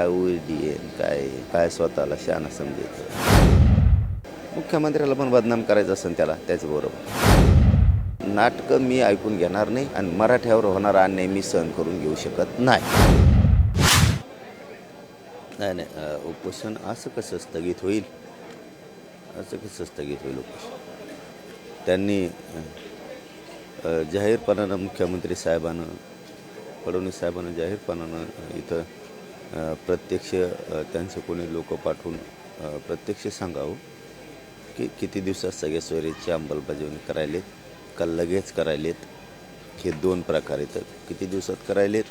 काय उडी आहे काय काय स्वतःला शान समजायचं. मुख्यमंत्र्याला पण बदनाम करायचं असेल त्याला त्याचबरोबर. नाटकं मी ऐकून घेणार नाही आणि मराठ्यावर होणारा अन्याय मी सहन करून घेऊ शकत नाही. नाही नाही उपोषण असं कसं स्थगित होईल? असं कसं स्थगित होईल उपोषण? त्यांनी जाहीरपणानं मुख्यमंत्री साहेबानं फडणवीस साहेबांना जाहीरपणानं इथं प्रत्यक्ष त्यांचं कोणी लोक पाठवून प्रत्यक्ष सांगावं की किती दिवसात सगळ्या सोयरीची अंमलबजावणी करायलेत का लगेच करायलेत? हे दोन प्रकार आहेत किती दिवसात करायलेत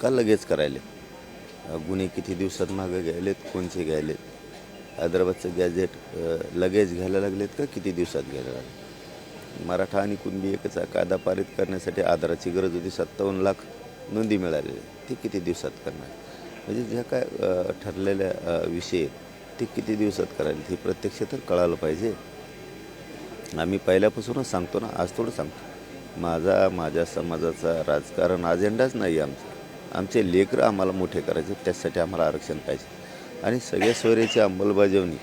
का लगेच करायलेत? गुन्हे किती दिवसात मागं घ्यायलेत कोणचे घ्यायलेत? हैदराबादचं गॅजेट लगेच घ्यायला लागलेत का किती दिवसात घ्यायला लागले मराठा आणि कुणबी एकचा कायदा पारित करण्यासाठी आधाराची गरज होती सत्तावन्न लाख नोंदी मिळालेल्या ते किती दिवसात करणार? म्हणजे ज्या काय ठरलेल्या विषय ते किती दिवसात करायला हे प्रत्यक्ष तर कळालं पाहिजे. आम्ही पहिल्यापासूनच सांगतो ना आज थोडं सांगतो. माझा माझ्या समाजाचा राजकारण अजेंडाच नाही आमचा. आमचे लेकरं आम्हाला मोठे करायचे त्यासाठी आम्हाला आरक्षण पाहिजे. आणि सगळ्या सोयरीची अंमलबजावणी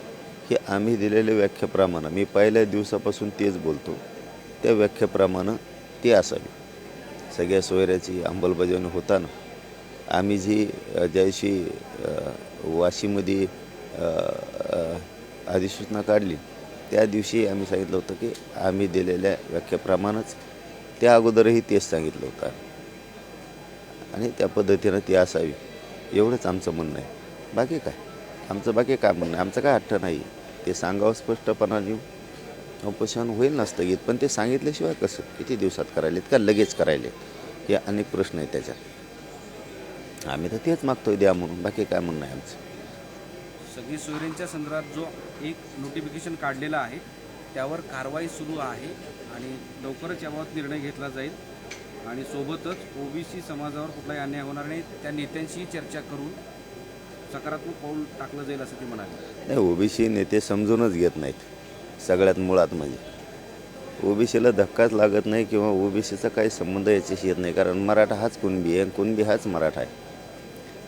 ही आम्ही दिलेल्या व्याख्याप्रमाणं मी पहिल्या दिवसापासून तेच बोलतो. त्या व्याख्याप्रमाणं ती असावी. सगळ्या सोयऱ्याची अंमलबजावणी होताना आम्ही जी ज्या दिवशी वाशीमध्ये अधिसूचना काढली त्या दिवशी आम्ही सांगितलं होतं की आम्ही दिलेल्या व्याख्याप्रमाणेच त्या अगोदरही तेच सांगितलं होतं. आणि त्या पद्धतीनं ती असावी एवढंच आमचं म्हणणं आहे. बाकी काय? आमचं बाकी काय म्हणणं आहे? आमचं काय हट्ट नाही. ते सांगावं स्पष्टपणाने उपोषण होईल ना स्थगित पण ते सांगितल्याशिवाय कसं? किती दिवसात करायलेत का? लगेच करायलेत. हे अनेक प्रश्न आहेत त्याच्यात. आम्ही तर तेच मागतोय द्या म्हणून. बाकी काय म्हणणं आहे आमचं? सगळी सोयरींच्या संदर्भात जो एक नोटिफिकेशन काढलेला आहे त्यावर कारवाई सुरू आहे आणि लवकरच याबाबत निर्णय घेतला जाईल. आणि सोबतच ओबीसी समाजावर कुठलाही अन्याय होणार नाही त्या नेत्यांशीही चर्चा करून सकारात्मक पाऊल टाकलं जाईल असं ते म्हणाले. नाही ओबीसी नेते समजूनच घेत नाहीत सगळ्यात मुळात म्हणजे. ओबीसीला धक्काच लागत नाही किंवा ओबीसीचा काही संबंध याच्याशी येत नाही कारण मराठा हाच कुणबी आहे आणि कुणबी हाच मराठा आहे.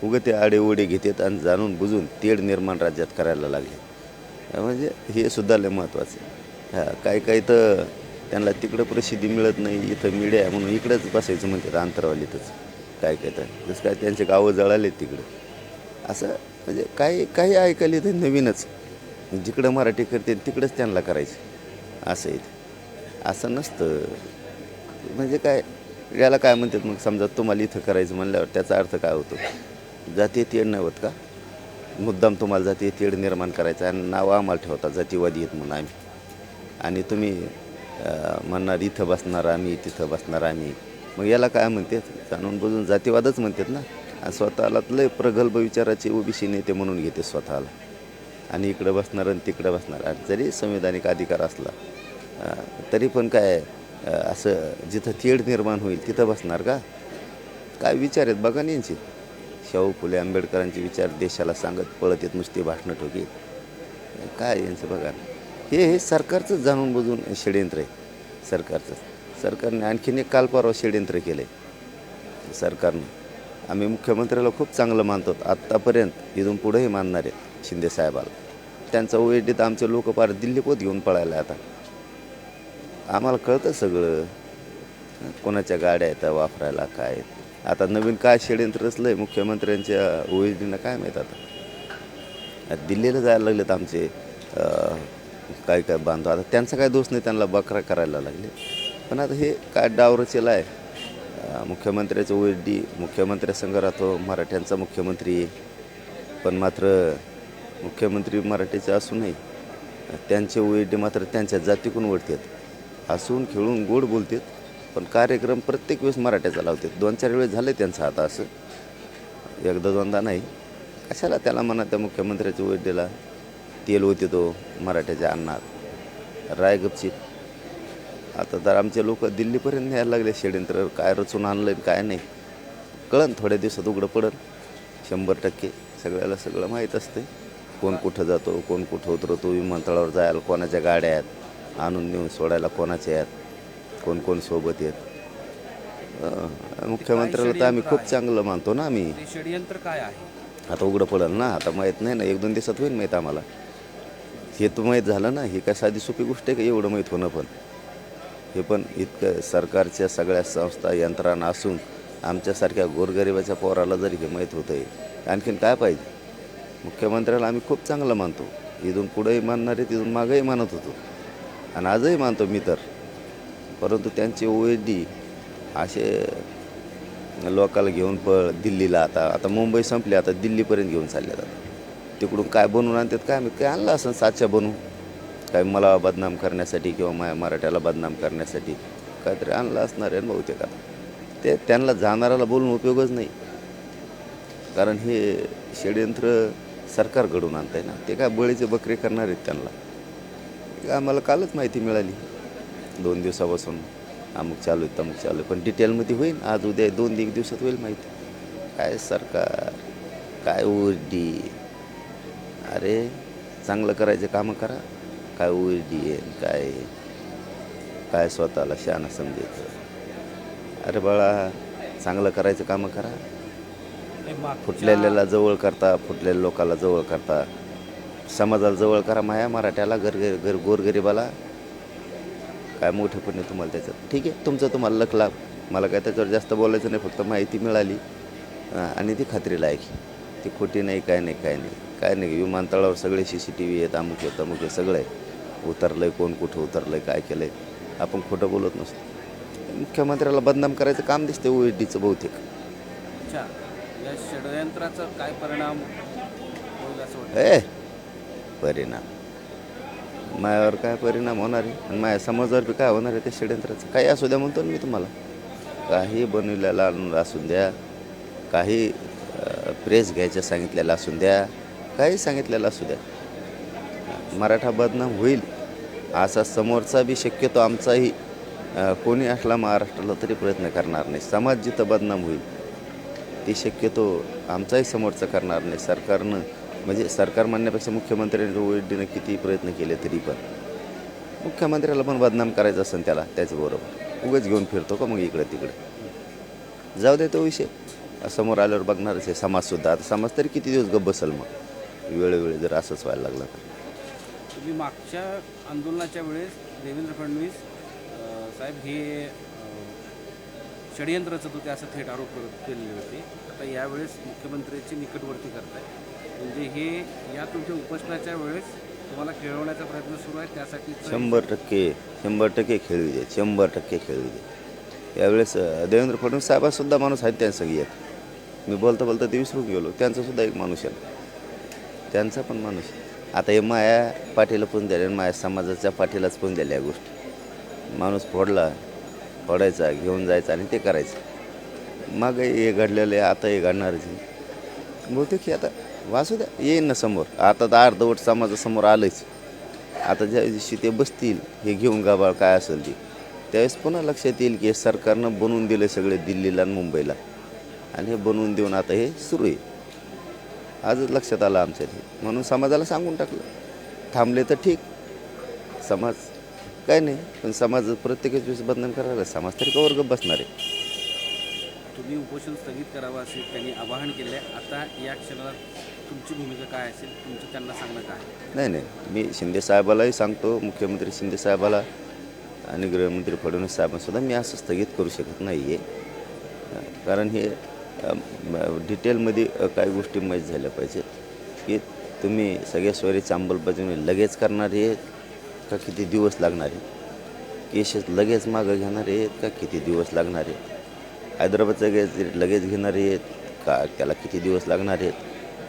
उगं ते आडेओढे घेतात आणि जाणून बुजून तेढ निर्माण राज्यात करायला लागले. म्हणजे हे सुद्धा लय महत्त्वाचं आहे. हां काही काही तर त्यांना तिकडं प्रसिद्धी मिळत नाही इथं मीडिया म्हणून इकडंच बसायचं म्हणतात अंतरवालीतच. काय काय तर. जसं काय त्यांचे गावं जळाले तिकडं. असं म्हणजे काही काही ऐकायला ते नवीनच. जिकडं मराठी करते तिकडंच त्यांना करायचं. असं आहे ते. असं नसतं. म्हणजे काय याला काय म्हणतात मग? समजा तुम्हाला इथं करायचं म्हणल्यावर त्याचा अर्थ काय होतो? जातीय तेढ नाही होत का? मुद्दाम तुम्हाला जातीय तेढ निर्माण करायचं आणि नावं आम्हाला ठेवता जातीवादी आहेत म्हणून आम्ही. आणि तुम्ही म्हणणार इथं बसणार आम्ही तिथं बसणार आम्ही. मग याला काय म्हणतात? जाणून बुजून जातीवादच म्हणतात ना? आणि स्वतःला लय प्रगल्भ विचाराचे ओबीसी नेते म्हणून घेते स्वतःला. आणि इकडं बसणार आणि तिकडं बसणार. आणि जरी संविधानिक अधिकार असला तरी पण काय असं जिथं तेढ निर्माण होईल तिथं बसणार का? काय विचार आहेत बघा यांची. शाहू फुले आंबेडकरांचे विचार देशाला सांगत पळत येत नुसते भाषणं ठोकी काय यांचं बघा. हे हे सरकारचंच जाणून बुजून षडयंत्र आहे. सरकारचं. सरकारने आणखीन एक काल परवा षडयंत्र केलं आहे सरकारनं. आम्ही मुख्यमंत्र्याला खूप चांगलं मानतो. आत्तापर्यंत इथून पुढेही मानणार आहेत शिंदे साहेबाला. त्यांचा ओएडीत आमचे लोक पार दिल्ली पोत घेऊन पळायला आता. आम्हाला कळतं सगळं. कोणाच्या गाड्या आहेत वापरायला काय आहेत. आता नवीन काय षडयंत्र असलं आहे मुख्यमंत्र्यांच्या ओएडीनं काय माहीत आता? दिल्लीला जायला लागलेत आमचे काय काय बांधव. आता त्यांचा काय दोष नाही त्यांना बकरा करायला लागले. पण आता हे काय डावरचेला आहे. मुख्यमंत्र्याचं ओ डी मुख्यमंत्र्यासंग राहतो मराठ्यांचा मुख्यमंत्री. पण मात्र मुख्यमंत्री मराठीचे असूनही त्यांचे ओ डी मात्र त्यांच्या जातीकडून ओढतात हसून खेळून गोड बोलतात. पण कार्यक्रम प्रत्येक वेळेस मराठ्याचा लावते. दोन चार वेळेस झाले त्यांचं आता असं. एकदा दोनदा नाही. कशाला त्याला म्हणा त्या मुख्यमंत्र्याच्या वैद्यला तेल होते तो मराठ्याच्या अन्नात. रायगपचीत आता तर आमचे लोक दिल्लीपर्यंत न्यायला लागले षडयंत्र काय रचून आणलं काय नाही. कळन थोड्या दिवसात उघडं पडन. शंभर टक्के सगळ्याला सगळं माहीत असते कोण कुठं जातो कोण कुठं उतरतो विमानतळावर जायला कोणाच्या गाड्या आहेत? आणून नेऊन सोडायला कोणाच्या आहेत? कोण कोण सोबत आहेत मुख्यमंत्र्याला तर आम्ही खूप चांगलं मानतो ना आम्ही. षडयंत्र काय आहे? आता उघडं पडेल ना आता माहीत नाही ना एक दोन दिवसात होईल माहीत आम्हाला. हे तर माहीत झालं ना ही काय साधी सोपी गोष्ट आहे का? एवढं माहीत होणं पण. हे पण इतकं सरकारच्या सगळ्या संस्था यंत्रणा असून आमच्यासारख्या गोरगरिबाच्या पोराला जरी हे माहीत होतं आहे आणखीन काय पाहिजे? मुख्यमंत्र्याला आम्ही खूप चांगलं मानतो. इथून पुढेही मानणार आहे तिथून मागंही मानत होतो. आणि आजही मानतो मी तर. परंतु त्यांची ओ ए डी असे लोकाला घेऊन पळ दिल्लीला आता आता मुंबई संपली आता दिल्लीपर्यंत घेऊन चालले जातात. तिकडून काय बनवून आणतात काय माहीत काय आणलं असं सातशा बनवून. काय मला बदनाम करण्यासाठी किंवा माया मराठ्याला बदनाम करण्यासाठी काहीतरी आणलं असणार आहे बहुतेक आता. ते त्यांना जाणाऱ्याला बोलून उपयोगच नाही. कारण हे षडयंत्र सरकार घडून आणत आहे ना. ते काय बळीचे बकरे करणार आहेत त्यांना. आम्हाला कालच माहिती मिळाली. दोन दिवसापासून अमुक चालू आहे तमुक चालू आहे पण डिटेलमध्ये होईल. आज उद्या दोन एक दिवसात होईल माहिती. काय सरकार काय ओरडी अरे चांगलं करायचे कामं करा. काय ओरडी आहे आणि काय काय स्वतःला शहाणा समजायचं. अरे बाळा चांगलं करायचं कामं करा. फुटलेल्याला जवळ करता फुटलेल्या लोकाला जवळ करता. समाजाला जवळ करा माया मराठ्याला घर घर गोरगरिबाला. काय मोठेपण तुम्हाला त्याच्यात. ठीक आहे तुमचं तुम्हाला लक लाभ मला काय त्याच्यावर जास्त बोलायचं नाही फक्त माहिती मिळाली. आणि ती खात्रीला आहे ती खोटी नाही काय नाही काय नाही. काय नाही विमानतळावर सगळे सी सी टी व्ही आहेत अमुक आहे तमुक आहे सगळं आहे. उतरलं आहे कोण कुठं उतरलं आहे काय केलं आहे आपण खोटं बोलत नसतो. मुख्यमंत्र्याला बदनाम करायचं काम दिसते ओ एस डीचं बहुतेक. अच्छा या षडयंत्राचा काय परिणाम ए परिणाम. मायावर काय परिणाम होणार आहे? आणि माझ्या समाजावर बी काय होणार आहे त्या षडयंत्राचं? काही असू द्या म्हणतो ना मी तुम्हाला. काही बनवलेला आणून असून द्या काही प्रेस घ्यायचं सांगितलेलं असून द्या काही सांगितलेलं असू द्या. मराठा बदनाम होईल असा समोरचा बी शक्यतो आमचाही कोणी असला महाराष्ट्राला तरी प्रयत्न करणार नाही. समाज जिथं बदनाम होईल ती शक्यतो आमचाही समोरचा करणार नाही. सरकारनं म्हणजे सरकार म्हणण्यापेक्षा मुख्यमंत्र्यांनी रेड्डीनं किती प्रयत्न केले तरी पण. मुख्यमंत्र्याला पण बदनाम करायचं असेल त्याला त्याचबरोबर. उगेच घेऊन फिरतो का मग इकडे तिकडे? जाऊ दे तो विषय. समोर आल्यावर बघणारच आहे समाजसुद्धा आता समाज तरी किती दिवस गप्प बसल मग? वेळोवेळी जर असंच व्हायला लागलं तर. तुम्ही मागच्या आंदोलनाच्या वेळेस देवेंद्र फडणवीस साहेब हे अं, षडयंत्राचं होते असं थेट आरोप केलेले होते. आता यावेळेस मुख्यमंत्र्यांची निकटवर्ती करताय. म्हणजे हे या तुमच्या उपोषणाच्या वेळेस तुम्हाला खेळवण्याचा प्रयत्न सुरू आहे त्यासाठी शंभर टक्के शंभर टक्के खेळू दे शंभर टक्के खेळू दे. यावेळेस देवेंद्र फडणवीस साहेबासुद्धा माणूस आहेत त्यांचं सगळी आहेत मी बोलता बोलता ते विसरून गेलो त्यांचासुद्धा एक माणूस आहे. त्यांचा पण माणूस आता हे माया पाठीला पण द्याल आणि माया समाजाच्या पाठीलाच पण द्यायला या गोष्टी. माणूस फोडला फोडायचा घेऊन जायचा आणि ते करायचं. मग हे घडलेलं आहे आता हे घडणारच बहुतेक हे आता वाचू द्या येईन ना समोर. आता तर अर्धवट समाजासमोर आलंच आता ज्या दिवशी ते बसतील हे घेऊन गाबाळ काय असेल ते. त्यावेळेस पुन्हा लक्षात येईल की हे सरकारनं बनवून दिलं सगळे दिल्लीला आणि मुंबईला. आणि हे बनवून देऊन आता हे सुरू आहे. आजच लक्षात आलं आमच्या ते म्हणून समाजाला सांगून टाकलं. थांबले तर ठीक. समाज काय नाही. पण समाज प्रत्येकच वेळेस बदनाम करायला समाज तरी कवर्ग बसणार आहे. तुम्ही उपोषण स्थगित करावं असे त्यांनी आवाहन केले आता या क्षणाला तुमची भूमिका काय असेल? तुमचं त्यांना सांगणं काय? नाही नाही. मी शिंदे साहेबालाही सांगतो मुख्यमंत्री शिंदे साहेबाला आणि गृहमंत्री फडणवीस साहेबांसुद्धा मी असं स्थगित करू शकत नाही आहे कारण हे डिटेलमध्ये काही गोष्टी माहीत झाल्या पाहिजेत. की तुम्ही सगळ्या स्वरीची अंमलबजावणी लगेच करणार आहेत का किती दिवस लागणार आहेत? केसेस लगेच मागं घेणार आहेत का किती दिवस लागणार आहेत? हैदराबादचं गॅस लगेच घेणारे आहेत. का त्याला किती दिवस लागणार आहेत?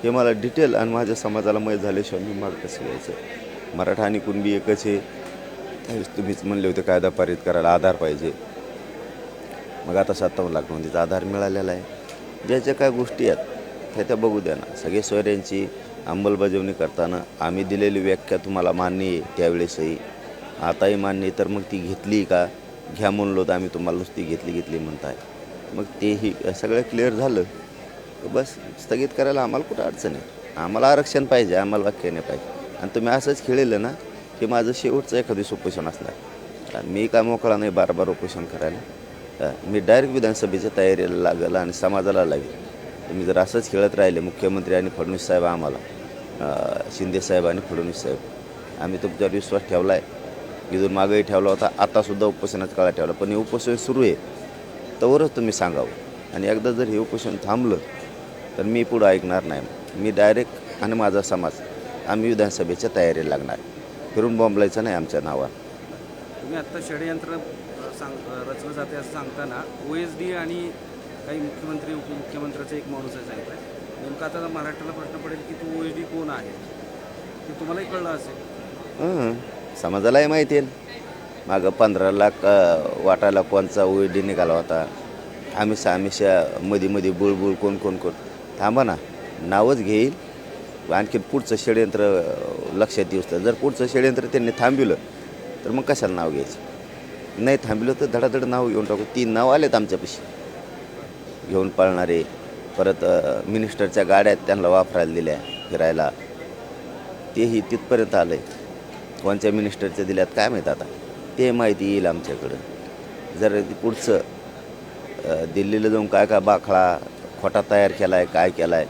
हे मला डिटेल आणि माझ्या समाजाला मय झाल्याशिवाय मी माग कसं घ्यायचं. मराठा आणि कुणबी एकच आहे. त्यावेळेस तुम्हीच म्हणले होते कायदा पारित करायला आधार पाहिजे. मग आता सत्तावन्न लाख नोंदीचा आधार मिळालेला आहे. ज्या ज्या काय गोष्टी आहेत त्या त्या बघू द्या ना. सगळे सोयऱ्यांची अंमलबजावणी करताना आम्ही दिलेली व्याख्या तुम्हाला मान्य आहे त्यावेळेसही. आताही मान्य आहे तर मग ती घेतली का? घ्या म्हणलो तर आम्ही तुम्हाला नुसती घेतली घेतली म्हणताय. मग तेही सगळं क्लिअर झालं. बस स्थगित करायला आम्हाला कुठं अडचण आहे? आम्हाला आरक्षण पाहिजे आम्हाला वाक्य नाही पाहिजे. आणि तुम्ही असंच खेळलं ना की माझं शेवटचं एखादी उपोषण असणार. मी काय मोकळा नाही बार बार उपोषण करायला मी डायरेक्ट विधानसभेच्या तयारीला लागलं आणि समाजाला लागेल. तुम्ही जर असंच खेळत राहिले मुख्यमंत्री आणि फडणवीस साहेब आम्हाला शिंदे साहेब आणि फडणवीस साहेब आम्ही तुमच्यावर विश्वास ठेवला आहे इथून मागंही ठेवला होता आतासुद्धा उपोषणाचा काळा ठेवला पण हे उपोषण सुरू आहे. तवरच तुम्ही सांगावं. आणि एकदा जर हे उपोषण थांबलं तर मी पुढं ऐकणार नाही. मी डायरेक्ट आणि माझा समाज आम्ही विधानसभेच्या तयारीला लागणार. फिरून बॉम्बलायचं नाही आमच्या नावावर तुम्ही आत्ता षडयंत्र सांग रचलं जाते असं सांगताना ओ एस डी आणि काही मुख्यमंत्री उपमुख्यमंत्र्याचा एक माणूस आहे सांगितलं नेमका आता मराठ्याला प्रश्न पडेल की तू ओ एस डी कोण आहे? ते तुम्हालाही कळलं असेल. समाजालाही माहिती आहे. मागं पंधरा लाख वाटायला कोणचा ओईडी निघाला होता. आम्ही आमिषा मध्ये मध्ये बुळबुळ कोण कोण कोण. थांबा ना नावच घेईल. आणखी पुढचं षडयंत्र लक्षात येऊ तर जर पुढचं षडयंत्र त्यांनी थांबविलं तर मग कशाला नाव घ्यायचं? नाही थांबिलं तर धडाधड नाव घेऊन टाकू. तीन नाव आलेत आमच्यापाशी. घेऊन पळणारे परत मिनिस्टरच्या गाड्या आहेत त्यांना वापरायला दिल्या फिरायला. तेही तिथपर्यंत आलं आहे कोणत्या मिनिस्टरच्या दिल्यात काय माहीत आता? ते माहिती येईल आमच्याकडं. जर पुढचं दिल्लीला जाऊन काय काय बाखळा खोटा तयार केला आहे काय केला आहे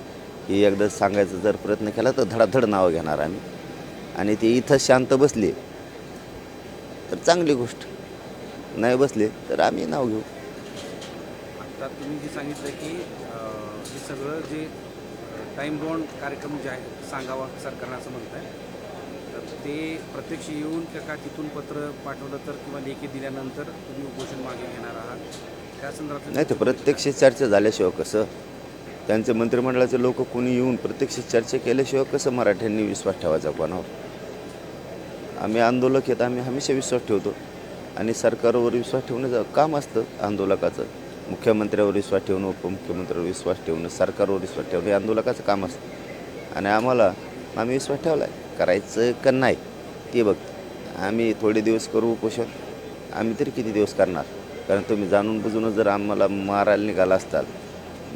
हे एकदा सांगायचा जर प्रयत्न केला तर धडाधड नावं घेणार आम्ही. आणि ते इथं शांत बसले तर चांगली गोष्ट. नाही बसले तर आम्ही नाव घेऊ. आता तुम्ही जे सांगितलं की हे सगळं जे टाईम बॉन्ड कार्यक्रम जे आहे सांगावा सरकारनं असं म्हणत आहे ते प्रत्यक्ष येऊन त्या का तिथून पत्र पाठवलं तर किंवा लेखी दिल्यानंतर तुम्ही उपोषण मागे घेणार आहात. त्या संदर्भात नाही तर प्रत्यक्ष चर्चा झाल्याशिवाय कसं? त्यांचे मंत्रिमंडळाचे लोक कोणी येऊन प्रत्यक्ष चर्चा केल्याशिवाय कसं मराठ्यांनी विश्वास ठेवायचा कोणावर? आम्ही आंदोलक आहेत आम्ही हमेशा विश्वास ठेवतो. आणि सरकारवर विश्वास ठेवण्याचं काम असतं आंदोलकाचं मुख्यमंत्र्यावर विश्वास ठेवणं उपमुख्यमंत्र्यावर विश्वास ठेवणं सरकारवर विश्वास ठेवणं हे आंदोलकाचं काम असतं. आणि आम्हाला आम्ही विश्वास ठेवला आहे करायचं का नाही ते बघ. आम्ही थोडे दिवस करू उपोषण. आम्ही तरी किती दिवस करणार? कारण तुम्ही जाणून बुजूनच जर आम्हाला मारायला निघाला असताल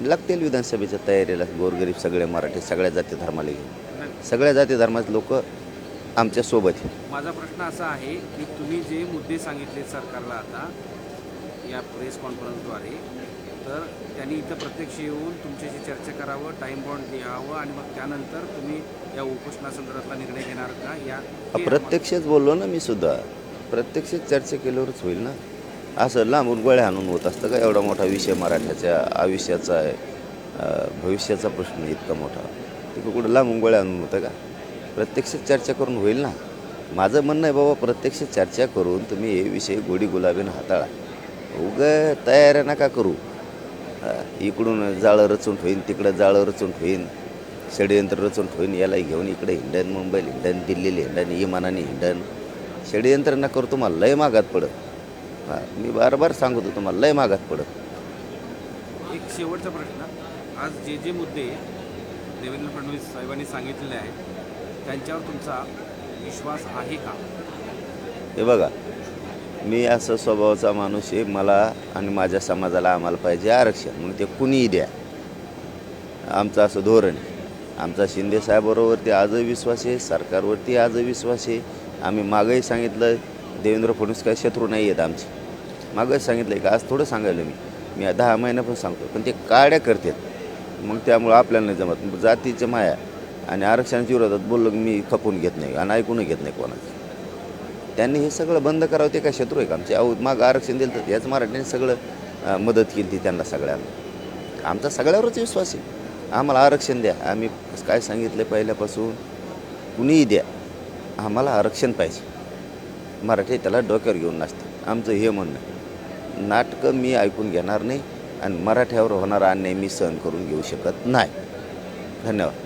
लागतील विधानसभेच्या तयारीला गोरगरीब सगळे मराठी सगळ्या जाती धर्माला घेऊन. सगळ्या जाती धर्माचे लोक आमच्यासोबत माझा प्रश्न असा आहे की तुम्ही जे मुद्दे सांगितले सरकारला आता या प्रेस कॉन्फरन्सद्वारे तर त्यांनी इथं प्रत्यक्ष येऊन तुमच्याशी चर्चा करावं टाईम बॉन्ड घ्यावं आणि मग त्यानंतर तुम्ही या उपोषणासंदर्भातला निर्णय घेणार का? या प्रत्यक्षच बोललो ना मी सुद्धा. प्रत्यक्ष चर्चा केल्यावरच होईल ना? असं लांबून गोळ्या आणून होत असतं का? एवढा मोठा विषय मराठ्याच्या आयुष्याचा आहे. भविष्याचा प्रश्न इतका मोठा. तिकडे कुठं लांबून गोळ्या आणून होतं का? प्रत्यक्ष चर्चा करून होईल ना? माझं म्हणणं आहे बाबा प्रत्यक्ष चर्चा करून तुम्ही हे विषय गोडी गुलाबीनं हाताळा. उग तयाऱ्या नका करू. इकडून जाळं रचून ठेवीन तिकडं जाळं रचून ठेवीन षडयंत्र रचून ठेवीन याला घेऊन इकडे हिंडन मुंबईला हिंडन दिल्लीला हिंडन इमानाने हिंडन. षडयंत्र न करू तुम्हाला लय मागात पडत. हा मी बार बार सांगतो तुम्हाला लय मागात पडत. एक शेवटचा प्रश्न. आज जे जे मुद्दे देवेंद्र फडणवीस साहेबांनी सांगितलेले आहेत त्यांच्यावर तुमचा विश्वास आहे का? हे बघा मी असं स्वभावाचा माणूस आहे मला आणि माझ्या समाजाला आम्हाला पाहिजे आरक्षण मग ते कुणीही द्या. आमचं असं धोरण आहे. आमचा शिंदे साहेबाबरोवरती आजही विश्वास आहे सरकारवरती आजही विश्वास आहे. आम्ही मागंही सांगितलं देवेंद्र फडणवीस काही शत्रू नाही आहेत आमचे. मागंच सांगितलं आहे का? आज थोडं सांगायला मी. मी दहा महिन्यापासून सांगतो पण ते काड्या करतात. मग त्यामुळं आपल्याला नाही जमत. जातीच्या माया आणि आरक्षणाच्या विरोधात बोललो की मी खपून घेत नाही आणि ऐकूनही घेत नाही कोणाचं. त्यांनी हे सगळं बंद करावं ते काय शत्रू आहे का? आमचे अहो मागं आरक्षण दिलं तर याच मराठीने सगळं मदत केली ती त्यांना सगळ्यांना. आमचा सगळ्यावरच विश्वास आहे. आम्हाला आरक्षण द्या. आम्ही काय सांगितलं पहिल्यापासून? कुणीही द्या. आम्हाला आरक्षण पाहिजे. मराठी त्याला डोक्यावर घेऊन नाचते. आमचं हे म्हणणं नाटकं मी ऐकून घेणार नाही आणि मराठ्यावर होणारा अन्याय मी सहन करून घेऊ शकत नाही. धन्यवाद.